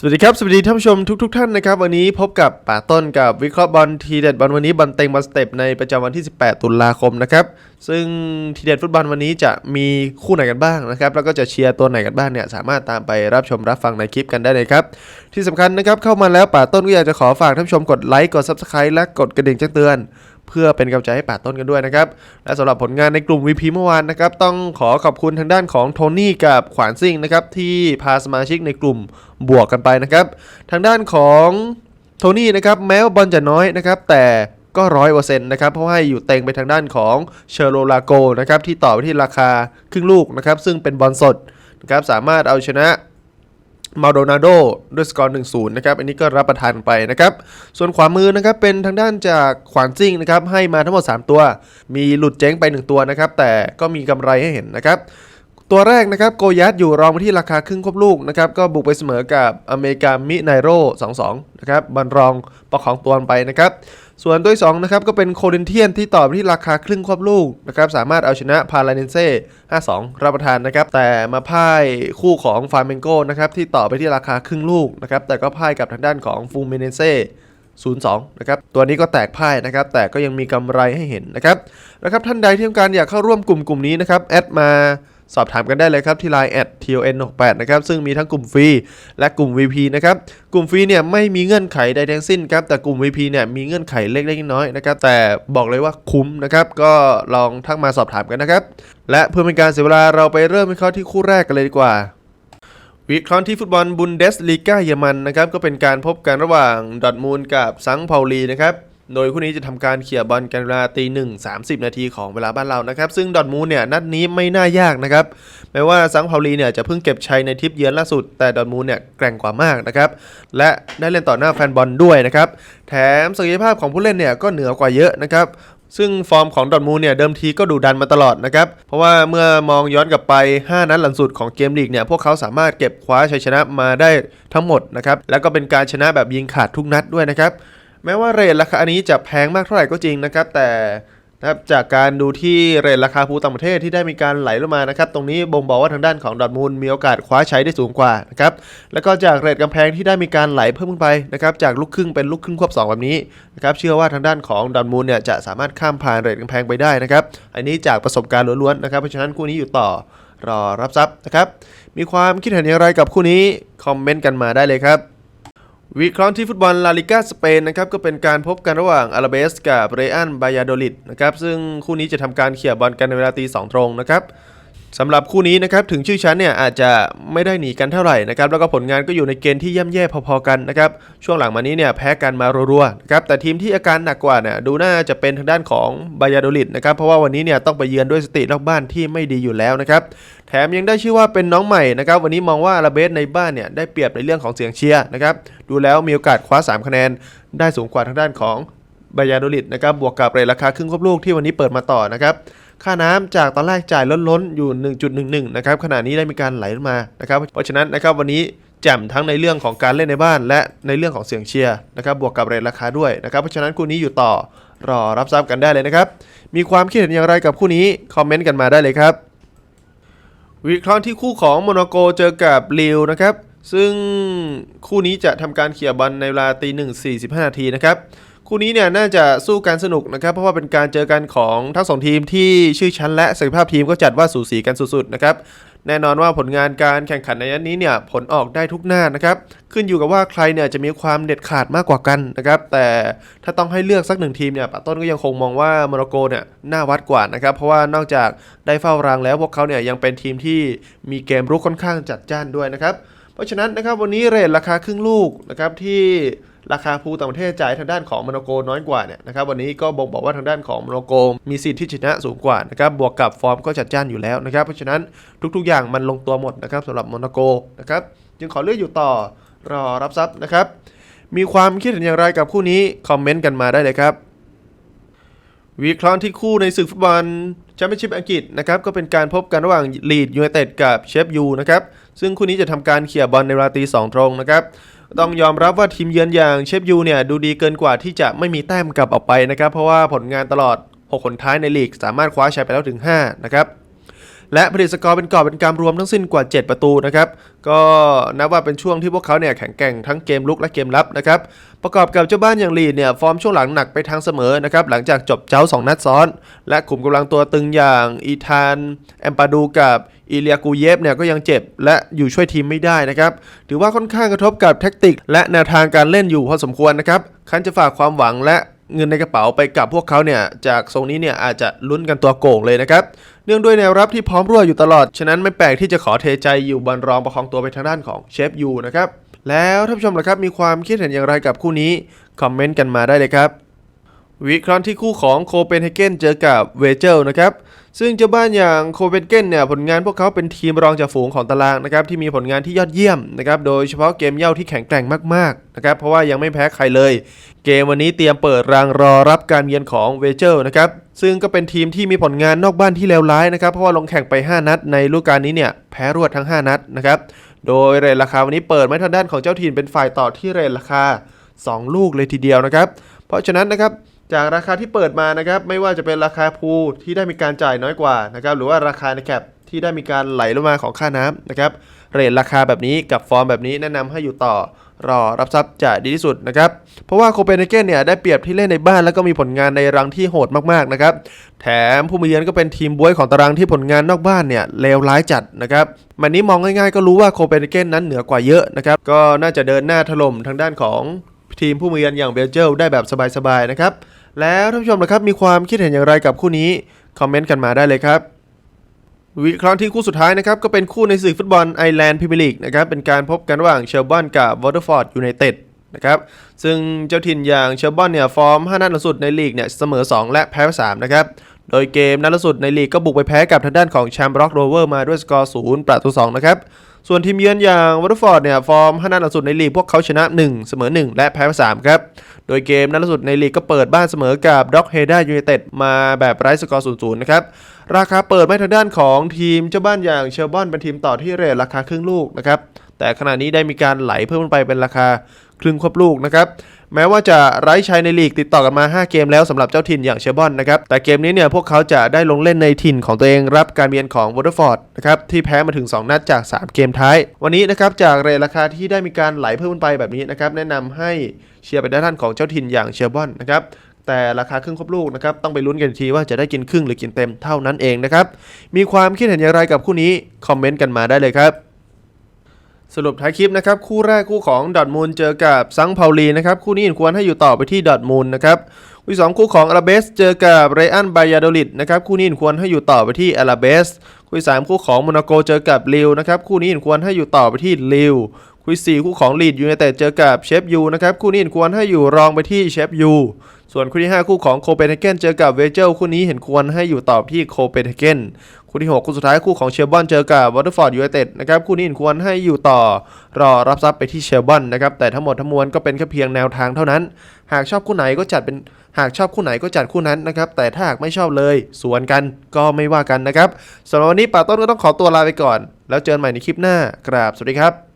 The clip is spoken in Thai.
สวัสดีครับ สวัสดีท่านผู้ชมทุกๆทท่านนะครับ วันนี้พบกับป่าต้นกับวิเคราะห์บอลทีเด็ดบอลวันนี้บอลเต็งบอลสเต็ปในประจำวันที่ 18 ตุลาคมนะครับ ซึ่งทีเด็ดฟุตบอลวันนี้จะมีคู่ไหนกันบ้างนะครับ แล้วก็จะเชียร์ตัวไหนกันบ้างเนี่ย สามารถตามไปรับชมรับฟังในคลิปกันได้เลยครับ ที่สำคัญนะครับเข้ามาแล้วป่าต้นก็อยากจะขอฝากท่านผู้ชมกดไลค์กด Subscribe และกดกระดิ่งแจ้งเตือน เพื่อเป็นกำลังใจให้ป่าต้นกันด้วยนะครับ และสำหรับผลงานในกลุ่ม VP เมื่อวานนะครับ ต้องขอขอบคุณทางด้านของโทนี่กับขวานซิ่งนะครับ ที่พาสมาชิกในกลุ่มบวกกันไปนะครับ ทางด้านของโทนี่นะครับแม้ว่าบอลจะน้อยนะครับแต่ก็ร้อยเปอร์เซ็นต์นะครับเพราะว่าอยู่เต็งไปทางด้านของเชโรลาโกนะครับที่ต่อไปที่ราคาครึ่งลูกนะครับซึ่งเป็นบอลสดนะครับสามารถเอาชนะ มาโดนาโดด้วยสกอร์1-0นะครับ อันนี้ก็รับประทานไปนะครับ ส่วนขวามือนะครับเป็นทางด้านจากขวานซิ่งนะครับ ให้มาทั้งหมด 3 ตัว มีหลุดเจ๊งไป 1 ตัวนะครับ แต่ก็มีกำไรให้เห็นนะครับ ตัวแรกนะครับโกยัตอยู่รองไปที่ราคาครึ่งควบลูกนะครับก็บุกไปเสมอกับอเมริกามิไนโร2-2นะครับบันรองประของตัวไปนะครับส่วนตัวที่สองนะครับก็เป็นโคเดนเทียนที่ต่อไปที่ราคาครึ่งควบลูกนะครับสามารถเอาชนะพาราเนเซ่5-2 รับประทานนะครับแต่มาพ่ายคู่ของฟาร์เมนโกนะครับที่ต่อไปที่ราคาครึ่งลูกนะครับแต่ก็พ่ายกับทางด้านของฟูเมเนเซ่0-2 นะครับ ตัวนี้ก็แตกพ่ายนะครับ แต่ก็ยังมีกำไรให้เห็นนะครับ นะครับ ท่านใดที่ต้องการอยากเข้าร่วมกลุ่มกลุ่มนี้นะครับ แอดมา สอบถามกันได้เลยครับที่ Line แอด ton68 นะครับซึ่งมีทั้งกลุ่มฟรีและกลุ่ม VP นะครับกลุ่มฟรีเนี่ยไม่มีเงื่อนไขใดทั้งสิ้นครับแต่กลุ่ม VP เนี่ยมีเงื่อนไขเล็กๆน้อยๆนะครับแต่บอกเลยว่าคุ้มนะครับก็ลองทักมาสอบถามกันนะครับและเพื่อเป็นการเสียเวลาเราไปเริ่มวิเคราะห์ที่คู่แรกกันเลยดีกว่าวิเคราะห์ที่ฟุตบอลบุนเดสลีกาเยอรมันนะครับก็เป็นการพบกันระหว่างดอร์ทมูลกับซังเปาลีนะครับ โดยคู่นี้จะทำการเขี่ยบอลกันเวลาตีหนึ่งสามสิบนาทีของเวลาบ้านเรานะครับ ซึ่งดอทมูลเนี่ยนัดนี้ไม่น่ายากนะครับแม้ว่าซังเปาลีเนี่ยจะเพิ่งเก็บชัยในทริปเยือนล่าสุด แต่ดอทมูลเนี่ยแกร่งกว่ามากนะครับและได้เล่นต่อหน้าแฟนบอลด้วยนะครับแถมศักยภาพของผู้เล่นเนี่ยก็เหนือกว่าเยอะนะครับซึ่งฟอร์มของดอทมูลเนี่ยเดิมทีก็ดูดันมาตลอดนะครับ เพราะว่าเมื่อมองย้อนกลับไป 5 นัดหลังสุดของเกมลีกเนี่ยพวกเขาสามารถเก็บคว้าชัยชนะมาได้ทั้งหมดนะครับ แล้วก็เป็นการชนะแบบยิงขาดทุกนัดด้วยนะครับ แม้ว่าเรทราคาอันนี้จะแพงมากเท่าไหร่ก็จริงนะครับ แต่นะครับจากการดูที่เรทราคาภูต่างประเทศที่ได้มีการไหลลงมานะครับตรงนี้บ่งบอกว่าทางด้านของดอร์ทมูลมีโอกาสคว้าใชัยได้สูงกว่านะครับแล้วก็จากเรทกำแพงที่ได้มีการไหลเพิ่มขึ้นไปนะครับจากลูกครึ่งเป็นลูกครึ่งควบ2แบบนี้นะครับเชื่อว่าทางด้านของดอร์ทมูลเนี่ยจะสามารถข้ามผ่านเรทกำแพงไปได้นะครับอันนี้จากประสบการณ์ล้วนๆนะครับเพราะฉะนั้นคู่นี้อยู่ต่อรอรับทรัพย์นะครับมีความคิดเห็นอย่างไรกับคู่นี้คอมเมนต์กันมาได้เลยครับ วิเคราะห์ที่ฟุตบอลลาลิกาสเปนนะครับก็เป็นการพบกันระหว่างอาราเบสกับเรอันบายาโดลิดนะครับซึ่งคู่นี้จะทำการเขี่ยบอลกันในเวลาตีสองตรงนะครับ สำหรับคู่นี้นะครับถึงชื่อชั้นเนี่ยอาจจะไม่ได้หนีกันเท่าไหร่นะครับแล้วก็ผลงานก็อยู่ในเกณฑ์ที่ย่ำแย่พอๆกันนะครับช่วงหลังมานี้เนี่ยแพ้กันมารัวๆนะครับแต่ทีมที่อาการหนักกว่าเนี่ยดูน่าจะเป็นทางด้านของบายาโดลิดนะครับเพราะว่าวันนี้เนี่ยต้องไปเยือนด้วยสตินอกบ้านที่ไม่ดีอยู่แล้วนะครับแถมยังได้ชื่อว่าเป็นน้องใหม่นะครับวันนี้มองว่าอาราเบสในบ้านเนี่ยได้เปรียบในเรื่องของเสียงเชียร์นะครับดูแล้วมีโอกาสคว้า 3 คะแนน ได้สูงกว่าทางด้านของบายาโดลิดนะครับบวกกับเรทราคาครึ่งควบลูกที่วันนี้เปิดมาต่อนะครับ ค่าน้ำจากตอนแรกจ่ายล้นๆอยู่ 1.11 นะครับขณะนี้ได้มีการไหลลงมานะครับเพราะฉะนั้นนะครับวันนี้แจ่มทั้งในเรื่องของการเล่นในบ้าน และในเรื่องของเสียงเชียร์นะครับบวกกับเรทราคาด้วยนะครับเพราะฉะนั้นคู่นี้อยู่ต่อรอรับทรัพย์กันได้เลยนะครับ มีความคิดเห็นอย่างไรกับคู่นี้ คอมเมนต์กันมาได้เลยครับ วิเคราะห์ที่คู่ของโมนาโกเจอกับลิวนะครับ ซึ่งคู่นี้จะทำการเขี่ยบอลในเวลาตีหนึ่งสี่สิบห้านาทีนะครับ คู่นี้เนี่ยน่าจะสู้กันสนุกนะครับ เพราะว่าเป็นการเจอกันของทั้งสองทีมที่ชื่อชั้นและศักยภาพทีมก็จัดว่าสูสีกันสุดๆนะครับแน่นอนว่าผลงานการแข่งขันในนัดนี้เนี่ยผลออกได้ทุกหน้านะครับ ขึ้นอยู่กับว่าใครเนี่ยจะมีความเด็ดขาดมากกว่ากันนะครับ แต่ถ้าต้องให้เลือกสักหนึ่งทีมเนี่ยปาต้นก็ยังคงมองว่าโมร็อกโกเนี่ยน่าวัดกว่านะครับ เพราะว่านอกจากได้เฝ้ารางแล้วพวกเขาเนี่ยยังเป็นทีมที่มีเกมรุกค่อนข้างจัดจ้านด้วยนะครับ เพราะฉะนั้นนะครับวันนี้เรทราคาครึ่งลูกนะครับที่ ราคาภูต่างประเทศจ่ายทางด้านของมร็อกโกน้อยกว่าเนี่ยนะครับวันนี้ก็บ่งบอกว่าทางด้านของมร็อกโกมีสิทธิ์ที่ชนะสูงกว่านะครับบวกกับฟอร์มก็จัดจ้านอยู่แล้วนะครับเพราะฉะนั้นทุก ๆ อย่างมันลงตัวหมดนะครับสำหรับมร็อกโกนะครับจึงขอเลือกอยู่ต่อรอรับทรัพย์นะครับ มีความคิดเห็นอย่างไรกับคู่นี้คอมเมนต์กันมาได้เลยครับวิเคราะห์ที่คู่ในศึกฟุตบอลแชมเปี้ยนชิพอังกฤษนะครับก็เป็นการพบกันระหว่างลีดยูไนเต็ดกับเชฟยูนะครับซึ่งคู่นี้จะทำการเขี่ยบอลในเวลาตีสองตรงนะครับ ต้องยอมรับว่าทีมเยือนอย่างเชฟยูเนี่ยดูดีเกินกว่าที่จะไม่มีแต้มกลับออกไปนะครับ เพราะว่าผลงานตลอด 6 คนท้ายในลีกสามารถคว้าชัยไปแล้วถึง 5 นะครับ และผลิตสกอร์เป็นกอบเป็นกำรรวมทั้งสิ้นกว่า 7 ประตูนะครับก็นับว่าเป็นช่วงที่พวกเขาเนี่ยแข็งแกร่งทั้งเกมลุกและเกมรับนะครับประกอบกับเจ้าบ้านอย่างลีดเนี่ยฟอร์มช่วงหลังหนักไปทางเสมอนะครับหลังจากจบเจ้า 2 นัดซ้อน และขุมกำลังตัวตึงอย่างอีธานแอมปาดูกับอีเลียกูเยฟเนี่ยก็ยังเจ็บและอยู่ช่วยทีมไม่ได้นะครับถือว่าค่อนข้างกระทบกับแท็กติก และแนวทางการเล่นอยู่พอสมควรนะครับคันจะฝากความหวังและ เงินในกระเป๋าไปกับพวกเขาเนี่ยจากทรงนี้เนี่ยอาจจะลุ้นกันตัวโก่งเลยนะครับเนื่องด้วยแนวรับที่พร้อมรั่วอยู่ตลอด ฉะนั้นไม่แปลกที่จะขอเทใจอยู่บอลรองประคองตัวไปทางด้านของเชฟยูนะครับแล้วท่านผู้ชมล่ะครับมีความคิดเห็นอย่างไรกับคู่นี้คอมเมนต์กันมาได้เลยครับวิเคราะห์ที่คู่ของโคเปนเฮเกนเจอกับเวเจลนะครับ ซึ่งเจ้าบ้านอย่างโคเปนเกนเนี่ยผลงานพวกเขาเป็นทีมรองจากฝูงของตารางนะครับที่มีผลงานที่ยอดเยี่ยมนะครับโดยเฉพาะเกมเย่าที่แข็งแกร่งมากๆนะครับเพราะว่ายังไม่แพ้ใครเลย เกมวันนี้เตรียมเปิดรางรอรับการเยือนของเวเจลนะครับซึ่งก็เป็นทีมที่มีผลงานนอกบ้านที่เลวร้ายนะครับเพราะว่าลงแข่งไป 5 นัด ในฤดูกาลนี้เนี่ยแพ้รวดทั้ง 5 นัดนะครับโดยเรทราคาวันนี้เปิดไว้ทางด้านของเจ้าถิ่นเป็นฝ่ายต่อที่เรทราคา 2 ลูกเลยทีเดียวนะครับเพราะฉะนั้นนะครับ จากราคาที่เปิดมานะครับไม่ว่าจะเป็นราคาพูที่ได้มีการจ่ายน้อยกว่านะครับหรือว่าราคาในแคปที่ได้มีการไหลลงมาของค่าน้ำนะครับเรทราคาแบบนี้กับฟอร์มแบบนี้แนะนำให้อยู่ต่อรอรับทรัพย์จะดีที่สุดนะครับเพราะว่าโคเปนเฮเกนเนี่ยได้เปรียบที่เล่นในบ้านแล้วก็มีผลงานในรังที่โหดมากๆนะครับแถมผู้มาเยือนก็เป็นทีมบวยของตารางที่ผลงานนอกบ้านเนี่ยเลวร้ายจัดนะครับมันนี้มองง่ายๆ ก็รู้ว่าโคเปนเฮเกนนั้นเหนือกว่าเยอะนะครับก็น่าจะเดินหน้าถล่มทางด้านของทีมผู้มาเยือนอย่างเบลเจลได้แบบสบายๆนะครับ แล้วท่านผู้ชมนะครับมีความคิดเห็นอย่างไรกับคู่นี้คอมเมนต์กันมาได้เลยครับวิเคราะห์ที่คู่สุดท้ายนะครับก็เป็นคู่ในศึกฟุตบอลไอแลนด์พรีเมียร์ลีกนะครับเป็นการพบกันระหว่างเชลบอนกับวอเตอร์ฟอร์ดยูไนเต็ดนะครับซึ่งเจ้าถิ่นอย่างเชลบอนเนี่ยฟอร์ม 5 นัดล่าสุดในลีกเนี่ยเสมอ 2 และแพ้3นะครับ โดยเกมนัดล่าสุดในลีกก็บุกไปแพ้กับทางด้านของแชมป์ร็อกโรเวอร์มาด้วยสกอร์0ประตู2นะครับส่วนทีมเยือนอย่างวอเตอร์ฟอร์ดเนี่ยฟอร์ม5นัดล่าสุดในลีกพวกเขาชนะ 1 เสมอ 1 และแพ้ไป3ครับ โดยเกมนัดล่าสุดในลีกก็เปิดบ้านเสมอกับด็อกเฮด้ายูไนเต็ดมาแบบไร้สกอร์0-0นะครับ ราคาเปิดไม่ทางด้านของทีมเจ้าบ้านอย่างเชลบอนเป็นทีมต่อที่เรทราคาครึ่งลูกนะครับ แต่ขณะนี้ได้มีการไหลเพิ่มขึ้นไปเป็นราคาครึ่งควบลูกนะครับแม้ว่าจะไร้ชัยในลีกติดต่อกันมา 5 เกมแล้วสำหรับเจ้าถิ่นอย่างเชลบอนนะครับแต่เกมนี้เนี่ยพวกเขาจะได้ลงเล่นในถิ่นของตัวเองรับการเบียนของวอเตอร์ฟอร์ดนะครับที่แพ้มาถึง 2 นัดจาก 3 เกมท้าย วันนี้นะครับจากเรทราคาที่ได้มีการไหลเพิ่มขึ้นไปแบบนี้นะครับแนะนำให้เชียร์ไปด้านท่านของเจ้าถิ่นอย่างเชลบอนนะครับแต่ราคาครึ่งครบลูกนะครับต้องไปลุ้นกันทีว่าจะได้กินครึ่งหรือกินเต็มเท่านั้นเองนะครับมีความคิดเห็นอย่างไรกับคู่นี้คอมเมนต์กันมาได้เลยครับ สรุปท้ายคลิปนะครับคู่แรกคู่ของดอทมูลเจอกับซังเปาลีนะครับคู่นี้ควรให้อยู่ต่อไปที่ดอทมูลนะครับคู่สองคู่ของอาราเบสเจอกับไรอันบายาโดลิดนะครับคู่นี้ควรให้อยู่ต่อไปที่อาราเบสคู่สามคู่ของโมนาโกเจอกับลิวนะครับคู่นี้ควรให้อยู่ต่อไปที่ลิวคู่สี่คู่ของลีดยูไนเต็ดเจอกับเชฟยูนะครับคู่นี้ควรให้อยู่รองไปที่เชฟยูส่วนคู่ที่ 5 คู่ของโคเปนเฮเกนเจอกับเวเจลคู่นี้เห็นควรให้อยู่ต่อที่โคเปนเฮเกน คู่ที่ 6 คู่สุดท้ายคู่ของเชลบอนเจอกับวอเตอร์ฟอร์ดยูไนเต็ดนะครับคู่นี้เห็นควรให้อยู่ต่อรอรับทรัพย์ไปที่เชลบอนนะครับแต่ทั้งหมดทั้งมวลก็เป็นแค่เพียงแนวทางเท่านั้น หากชอบคู่ไหนก็จัดเป็นหากชอบคู่ไหนก็จัดคู่นั้นนะครับแต่ถ้าหากไม่ชอบเลยสวนกันก็ไม่ว่ากันนะครับสำหรับวันนี้ป่าต้นก็ต้องขอตัวลาไปก่อน แล้วเจอกันใหม่ในคลิปหน้ากราบสวัสดีครับ